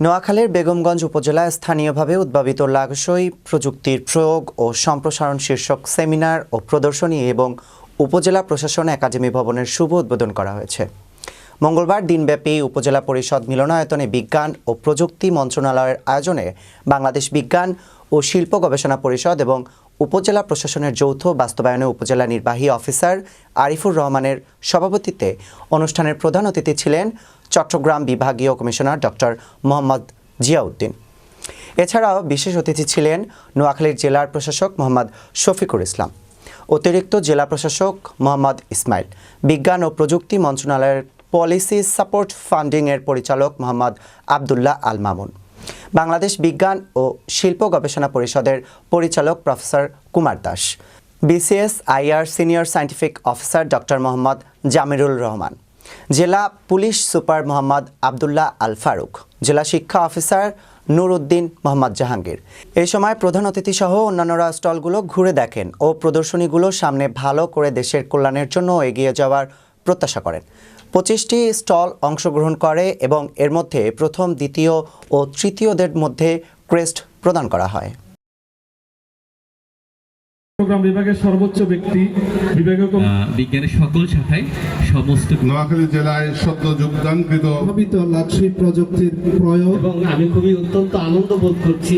নোয়াখালীর বেগমগঞ্জ উপজেলায় স্থানীয়ভাবে উদ্ভাবিত লাগসই প্রযুক্তির প্রয়োগ ও সম্প্রসারণ শীর্ষক সেমিনার ও প্রদর্শনী এবং উপজেলা প্রশাসন একাডেমি ভবনের শুভ উদ্বোধন করা হয়েছে। মঙ্গলবার দিনব্যাপী উপজেলা পরিষদ মিলনায়তনে বিজ্ঞান ও প্রযুক্তি মন্ত্রণালয়ের আয়োজনে বাংলাদেশ বিজ্ঞান ও শিল্প গবেষণা পরিষদ এবং উপজেলা প্রশাসনের যৌথ বাস্তবায়নে উপজেলা নির্বাহী অফিসার আরিফুর রহমানের সভাপতিত্বে অনুষ্ঠানের প্রধান অতিথি ছিলেন চট্টগ্রাম বিভাগীয় কমিশনার ডক্টর মোহাম্মদ জিয়াউদ্দিন। এছাড়াও বিশেষ অতিথি ছিলেন নোয়াখালীর জেলার প্রশাসক মোহাম্মদ শফিকুর ইসলাম, অতিরিক্ত জেলা প্রশাসক মোহাম্মদ ইসমাইল, বিজ্ঞান ও প্রযুক্তি মন্ত্রণালয়ের পলিসি সাপোর্ট ফান্ডিংয়ের পরিচালক মোহাম্মদ আবদুল্লাহ আল মামুন। বাংলাদেশ বিজ্ঞান ও শিল্প গবেষণা পরিষদের পরিচালক professor Kumar Das, BCS IR senior scientific officer doctor Mohammad Jamirul Rahman, জেলা পুলিশ সুপার মোহাম্মদ আবদুল্লাহ আল ফারুক, জেলা শিক্ষা অফিসার নূর উদ্দিন মোহাম্মদ জাহাঙ্গীর। এ সময় প্রধান অতিথি সহ অন্যান্যরা স্টলগুলো ঘুরে দেখেন ও প্রদর্শনীগুলো সামনে ভালো করে দেশের কল্যাণের জন্য এগিয়ে যাওয়ার প্রত্যাশা করেন। পঁচিশটি স্টল অংশগ্রহণ করে এবং এর মধ্যে প্রথম দ্বিতীয় ও তৃতীয়দের মধ্যে ক্রেস্ট প্রদান করা হয়। চট্টগ্রাম বিভাগের সর্বোচ্চ ব্যক্তি বিভাগীয় বিজ্ঞানের সকল শাখায় সমস্ত নোয়াখালী জেলায় সদ্য যোগদানকৃত লাক্সি প্রযুক্তির প্রয়োগ এবং আমি খুবই অত্যন্ত আনন্দ বোধ করছি।